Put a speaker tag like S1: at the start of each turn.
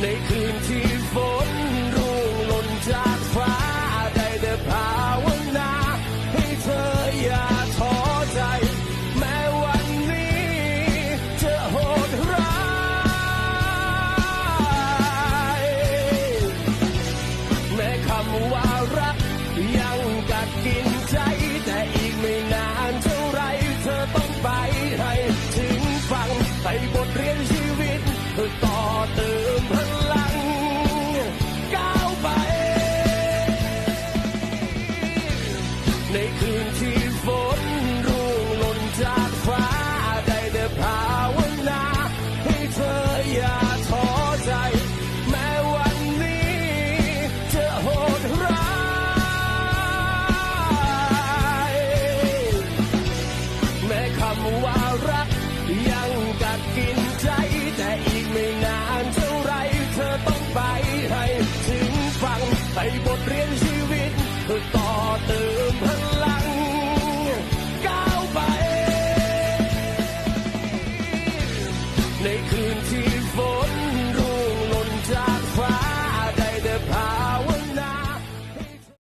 S1: ในคืนที่ฝนร่วงหล่นจากฟ้าได้แต่ภาวนา ให้เธออย่าท้อใจ แม้วันนี้จะโหดร้ายแม้คำว่าำว่ารัก ยังกัดกินใจ แต่อีกไม่นานเท่าไร เธอต้องไปให้ถึงฟังไปบทเรียนชีวิตเพื่อต่อเติมพลังก้าวไป ในคืน